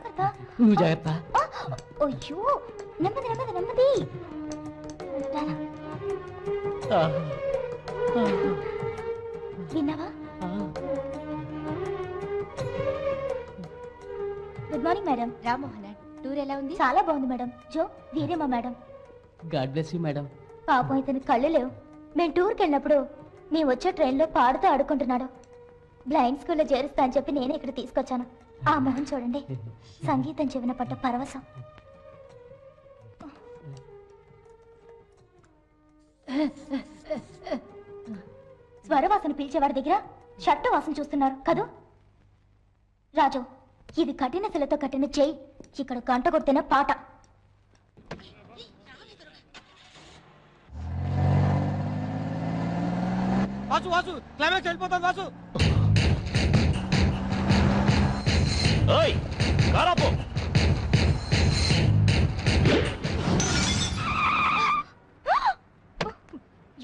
జాగ్రత్త. నువ్వు జాగ్రత్త. అయ్యో నెమ్మది నెమ్మది నెమ్మది. విన్నావా. Good morning madam Rammohan tour ఎలా ఉంది? చాలా బాగుంది మేడం జో వీరేమా madam God bless you madam పాపం ఇతను కళ్ళు లేవు. మేము టూర్కి వెళ్ళినప్పుడు మేము వచ్చే ట్రైన్లో పాడుతూ ఆడుకుంటున్నాడు. బ్లైండ్ స్కూల్లో చేరుస్తా అని చెప్పి నేనే ఇక్కడ తీసుకొచ్చాను. ఆ మొహం చూడండి. సంగీతం చెవిన పట్ట పరవశం. స్వరవాసన పిలిచేవాడి దగ్గర షట్టు వాసన చూస్తున్నారు. కదూ? రాజు ఇది కఠిన శిలతో కట్టిన చేయి. ఇక్కడ గంట కొట్టిన పాట. వాసు వాసు క్లైమాక్స్ వెళ్ళిపోతాను వాసు. ఓయ్ కారాపో.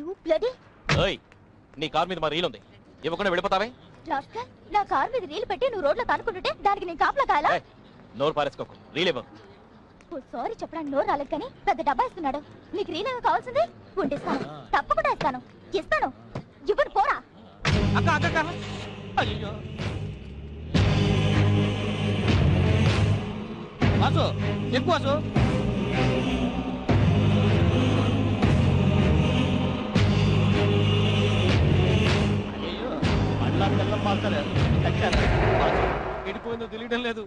యూ బ్లడీ ఓయ్ నీ కార్ మీద మా రీల్ ఉంది. ఇవ్వకుండా వెళ్ళిపోతావే? రాస్కల్ నా కార్ మీద నీళ్ళు పెట్టి నువ్వు రోడ్లో కానుకుంటుంటే దానికి నేను కాపలా కాయాలా? ఏయ్, నోరు పారేసుకోకు. రీల్ ఇవ్వు. ఓ సారీ చెప్పడానికి నోరు రాలేదు కానీ పెద్ద డబ్బా ఇస్తున్నాడు నీకు రీలేమో కావాల్సింది? ఉండిస్తాను తప్పకుండా ఇస్తాను. ఇస్తాను. ఇవ్వను పోరా. అక్క అక్క అక్క. అయ్యో వాసు ఎక్కువ వాసు. మళ్ళా తెల్లం పాల్తారు. కట్టారు వాసు ఎడిపోయిందో తెలియడం లేదు.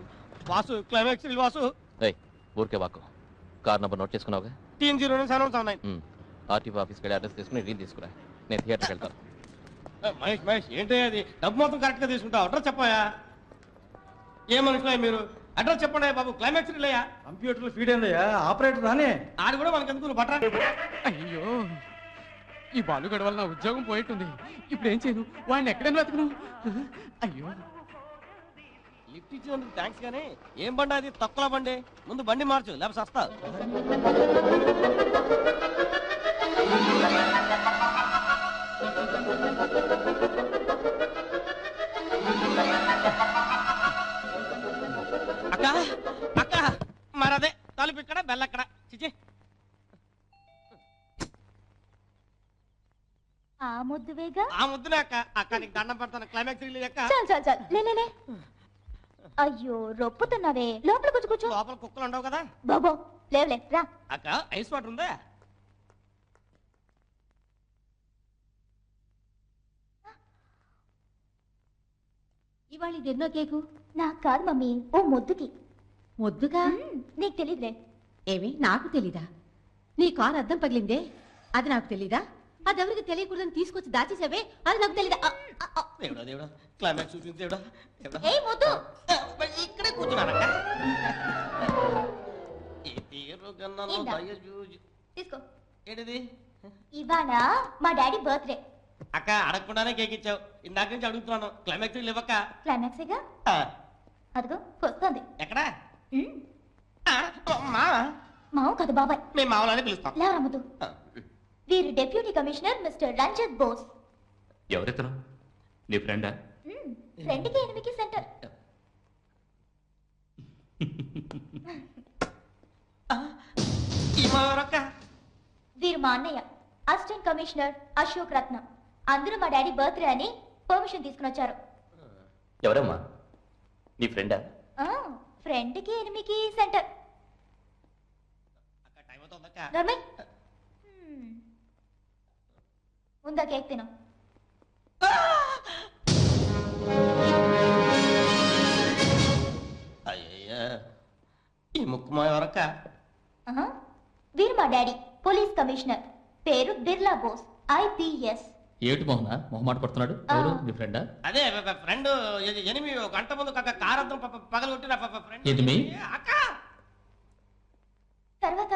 వాసు క్లైమాక్స్ వాసు. ఏయ్ ఊరికే వాకు కార్ నంబర్ నోట్ చేసుకున్నావుగా? టీన్ zero seven nine um, RTO ఆఫీస్కి వెళ్ళి అడ్రస్ తీసుకుని రీల్ తీసుకురా. నేను థియేటర్కి వెళ్తాను. మహేష్ మహేష్ ఏంటి అది? డబ్బు మొత్తం కరెక్ట్గా తీసుకుంటావు. అడ్రస్ చెప్పాయా? ఏ మనుషులే మీరు? అడ్రస్ చెప్పండి బాబు. క్లైమాక్స్ రిలేయా కంప్యూటర్ ఫీడ్ అయిందయ్యా ఆపరేటర్ రానే. ఆడు కూడా మనకి ఎందుకు బట్రా అయ్యో ఈ బాలుగడ వల్ల నా ఉద్యోగం పోయిట్టుంది. ఇప్పుడు ఏం చేయను? వాడిని ఎక్కడైనా వెతకను? అయ్యో. లిఫ్ట్ ఇచ్చినందుకు థ్యాంక్స్ కానీ ఏం బండి అది? తక్కువ బండి. ముందు బండి మార్చు లేకపోతే సస్తా. అక్క అక్క మరదే. తలుపు ఇక్కడ బెల్ల అక్కడ. చిచి. ఆ ముద్దు వేగా? ఆ ముద్దునే అక్క. అక్క నీకు దండం పెడతాను. క్లైమాక్స్ రిలీజ్ అక్క. చాలు చాలు చాలు. లే లే, లే అయ్యో రొప్పుతున్నావే. లోపల కూర్చో కూర్చో. లోపల కుక్కలు ఉండవు కదా? బాబో లేవులే రా. అక్క ఐస్ వాటర్ ఉందా? ఇవాళ ఇది ఎన్నో కేకు? నాకు కాదు మమ్మీ ఓ ముద్దుకి. ముద్దుగా నీకు తెలియదులే ఏమి నాకు తెలీదా? నీ కారు అద్దం పగిలిందే? అది నాకు తెలీదా? అది ఎవరికి తెలియకూడదని తీసుకొచ్చి దాచేసావే అది నాకు తెలీదా? ఆ, ఆ, ఆ. దేవుడా దేవుడా క్లైమాక్స్ చూపించి దేవుడా దేవుడా. ఏయ్ ముద్దు! ఆ, మరి ఇక్కడే కూర్చున్నానక్క ఈ తీరు కన్నాను ఏంటా? దయ చూచి- తీసుకో. ఏంటిది? ఇవాళ మా డాడీ బర్త్డే. అక్క అడగకుండానే కేక్ ఇచ్చావు. ఇందాక నుంచి అడుగుతున్నాను. క్లైమాక్స్ లేవక్క. క్లైమాక్సేగా అదిగో వస్తుంది. ఎక్కడా? మావు కదా బాబాయ్. మేము మామూలని పిలుస్తాం. లేవరా ముద్దు. ఆ, వీరు deputy commissioner mister Ranjit Bose ఎవరితను నీ ఫ్రెండా? ఫ్రెండ్కి ఎనిమికి సెంటర్. వీరు మా అన్నయ్య. అసిస్టెంట్ కమిషనర్ అశోక్ రత్నం అందరూ మా డాడీ బర్త్డే అని పర్మిషన్ తీసుకుని వచ్చారు. ఎవరమ్మా? నీ ఫ్రెండా? ఆ, ఫ్రెండ్కి ఎనిమికి సెంటర్. ఉందా కేక్ తిను. అయ్యయ్యా. ఈ ఎవరక్క. వీరు మా డాడీ పోలీస్ కమిషనర్. పేరు బిర్లా బోస్ ఐపీఎస్ ఏమిటి మోహన? మొహమాట పడుతున్నాడు. ఎవరు? నీ ఫ్రెండా? అదే ఫ్రెండ్ ఎనిమిది గంట ముందు కాక కారద్దం పగలు కొట్టిన ఫ్రెండ్. ఎనిమి? అక్క! తర్వాత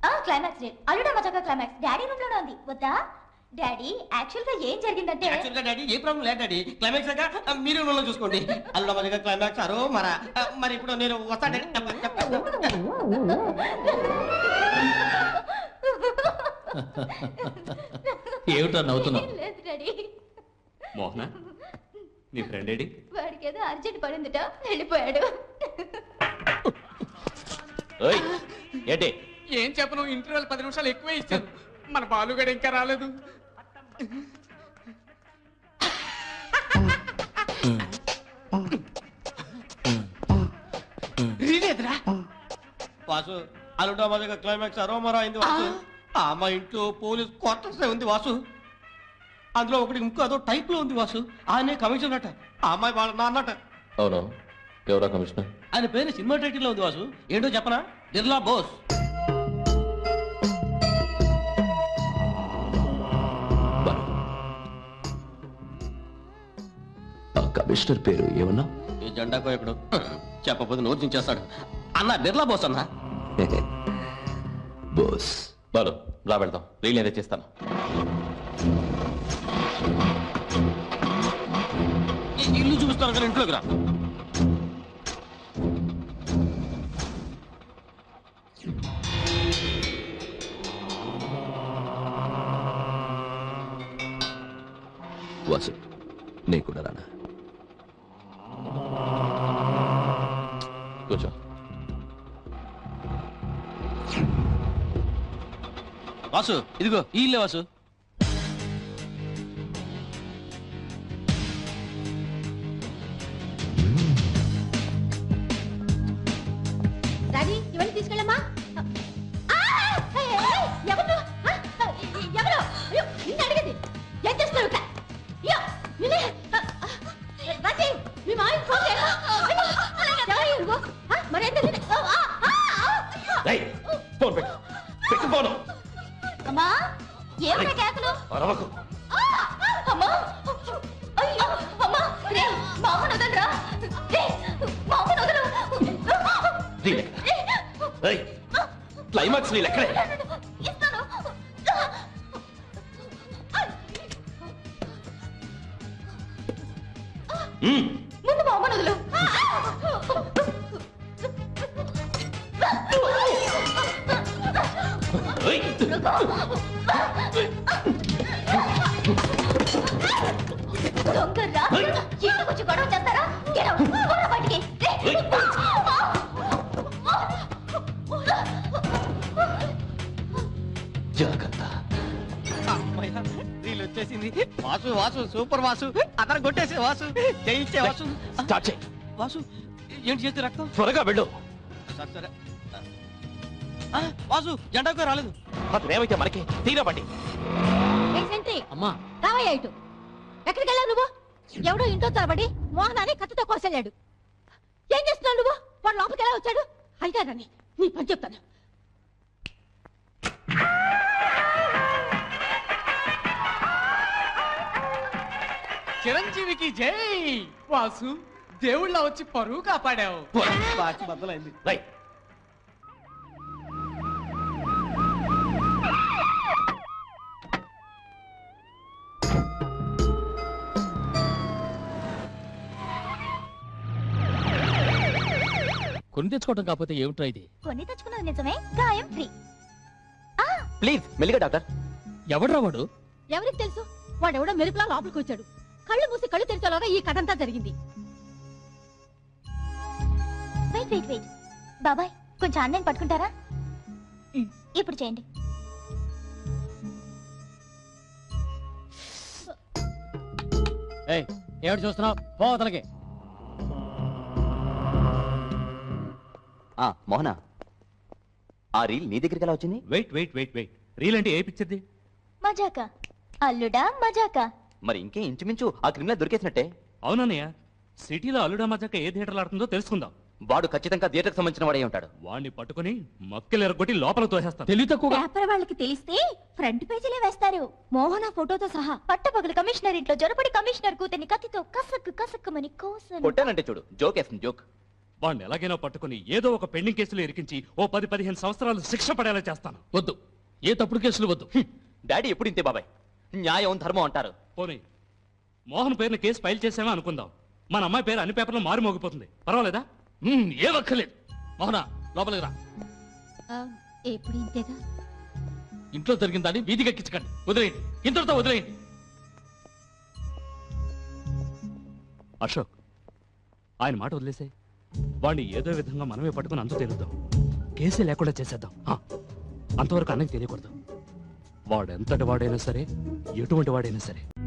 ఆ క్లైమాక్స్ డే అల్లుడా మజాగా క్లైమాక్స్ డాడీ రూమ్లోనే ఉంది. వద్దా? డాడీ యాక్చువల్గా ఏం జరిగిందంటే యాక్చువల్గా డాడీ ఏ ప్రాబ్లం లేదు డాడీ. క్లైమాక్స్ దాకా మీరు రూమ్లో చూసుకోండి. అల్లుడ మధ్యగా క్లైమాక్స్ అరో మర. మరి ఇప్పుడు నేను వస్తా డాడీ. ఏమిటో నవ్వుతున్నావు? ఏం లేదు డాడీ. మోహన నీ ఫ్రెండ్ ఏడి? వాడికి ఏదో అర్జెంట్ పడిందిట వెళ్ళిపోయాడు. ఓయ్ ఏంటి? ఏం చెప్పను ఇంటర్వెల్ పది నిమిషాలు ఎక్కువే ఇచ్చాను. మన బాలుగడ ఇంకా రాలేదు. రీలేదురా వాసు క్లైమాక్స్ అరోమరా అయింది వాసు. ఆ మా ఇంట్లో పోలీస్ క్వార్టర్స్ ఉంది వాసు? అందులో ఒకటి ఇంకో అదో టైప్లో ఉంది వాసు. ఆయనే కమిషనర్ అట. ఆ అమ్మాయి వాళ్ళ నాన్నట అవును. ఎవరా కమిషనర్? ఆయన పేరు సినిమా టైటిల్లో ఉంది వాసు. ఏంటో చెప్పనా? బిర్లా బోస్. ఆ కమిషనర్ పేరు ఏమన్నా? ఈ జెండా కోయకుడు. చెప్పకపోతే నోరు చించేస్తాడు. అన్న బిర్లా బోస్ అన్న? బోస్. బాలు రా వెళ్దాం. రీల్ ఏదో చేస్తాను. ఇల్లు చూపిస్తాను కానీ ఇంట్లోకి రా. వాసు నీ కూడా రానా? వాసు ఇదిగో ఈ ఇల్లే వాసు డాడీ ఇవన్నీ తీసుకెళ్ళమ్మా ఆ! ఎవరు ఆ? ఎవరు అయ్యో, నిన్ను అడిగింది ఏం చేస్తున్నావు ఇక్కడ అయ్యో, నిన్నే. రాజీ, మీ మామయ్య ఫోన్ చేయరా? అయ్యో, ఆ, మరేం తెలియదు. ఆ, ఆ. ఏమిటా కేకలు? అరవకు! అమ్మా! అయ్యో అమ్మా! రే మా అమ్మను వదలరా రే మా అమ్మను వదలు రీల్ ఎక్కడ? రేయ్, క్లైమాక్స్ రీల్ ఎక్కడే ఇస్తాను. ఇంటికి వచ్చి గొడవ చేస్తారా? Get out. పోరా బయటికి. రే. జాగ్రత్త. వీళ్ళు వచ్చేసింది. వాసు వాసు సూపర్ వాసు. అతను కొట్టేసే వాసు. జయించే వాసు. స్టార్ట్ చేయి. వాసు ఏంటి చేస్తే రక్తం? త్వరగా వెళ్ళు. సరే, సరే. ఆ, వాసు జెండాకు రాలేదు. అతను ఏమైతే మనకి తీరబండి అమ్మా. రావయ్యా ఇటు. ఎక్కడికి వెళ్ళావు నువ్వు? ఎవడో ఇంట్లో తరబడి మోహనాన్ని కత్తితో కోసెళ్ళాడు ఏం చేస్తున్నావు నువ్వు వాడు లోపలికి ఎలా వచ్చాడు అయిగానని నీ పని చెప్తాను చిరంజీవికి జై వాసు దేవుళ్ళ వచ్చి పరువు కాపాడావు బాచి బద్దలైంది రైట్ కొని తెచ్చుకోవడం కాకపోతే ఏమిట్రా ఇది? కొన్ని తెచ్చుకున్నది నిజమే గాయం ఫ్రీ. ప్లీజ్ మెల్లిగా డాక్టర్. ఎవడ్రా వాడు? ఎవరికి తెలుసు? వాడెవడో మెరుపులా లోపలికి వచ్చాడు. కళ్ళు మూసి కళ్ళు తెరిచేలాగా ఈ కథ అంతా జరిగింది. వెయిట్ వెయిట్ వెయిట్ బాబాయ్ కొంచెం అన్నయ్య పట్టుకుంటారా? ఇప్పుడు చేయండి. ఏయ్ ఏమిటి చూస్తున్నావు? పో ఆ మోహన. ఆ రీల్ నీ దగ్గరికి ఎలా వచ్చింది? Wait wait wait wait. Reel అంటే ఏ పిక్చర్ది? మజాక. అల్లుడా మజాక. మరి ఇంకే ఇంచుమించు ఆ క్రిమినల్ దొరికేసినట్టే? అవునన్నయ్య సిటీలో అల్లుడా మజాక ఏ థియేటర్లు ఆడుతుందో తెలుసుకుందాం. వాడు ఖచ్చితంగా థియేటర్కి సంబంధించిన వాడే ఉంటాడు. వాడిని పట్టుకొని మక్కలు ఎరగొట్టి లోపల తోసేస్తాను. తెలివి తక్కువ పేపర్ వాళ్ళకి తెలిస్తే ఫ్రంట్ పేజీలే వేస్తారు. మోహన ఫోటోతో సహా పట్టపగలు కమిషనర్ ఇంట్లో జొరపడి కమిషనర్ కూతుని కత్తితో కసక్కు కసక్కుమని కోసను. కొట్టానంటే చూడు జోక్ వేస్తుంది జోక్. వాడిని ఎలాగైనా పట్టుకొని ఏదో ఒక పెండింగ్ కేసులో ఇరికించి ఓ పది పదిహేను సంవత్సరాలు శిక్ష పడేలా చేస్తాను. వద్దు. ఏ తప్పుడు కేసులు వద్దు. డాడీ ఎప్పుడు ఇంతే బాబాయ్? న్యాయం ధర్మం అంటారు. పోనీ మోహన్ పేరున కేసు ఫైల్ చేసామా అనుకుందాం. మన అమ్మాయి పేరు అన్ని పేపర్లో మారి మోగిపోతుంది. పర్వాలేదా? ఏం అక్కర్లేదు మోహన లోపలికి రా. ఆ, ఎప్పుడు ఇంతేగా? ఇంట్లో జరిగిన దాన్ని వీధికి ఎక్కించకండి. వదిలేయండి. ఇంతటితో వదిలేయండి. అశోక్ ఆయన మాట వదిలేసే వాడిని ఏదో విధంగా మనమే పట్టుకుని అంతు తేలుద్దాం. కేసే లేకుండా చేసేద్దాం. ఆ, అంతవరకు అన్నకి తెలియకూడదు. వాడెంతటి వాడైనా సరే ఎటువంటి వాడైనా సరే.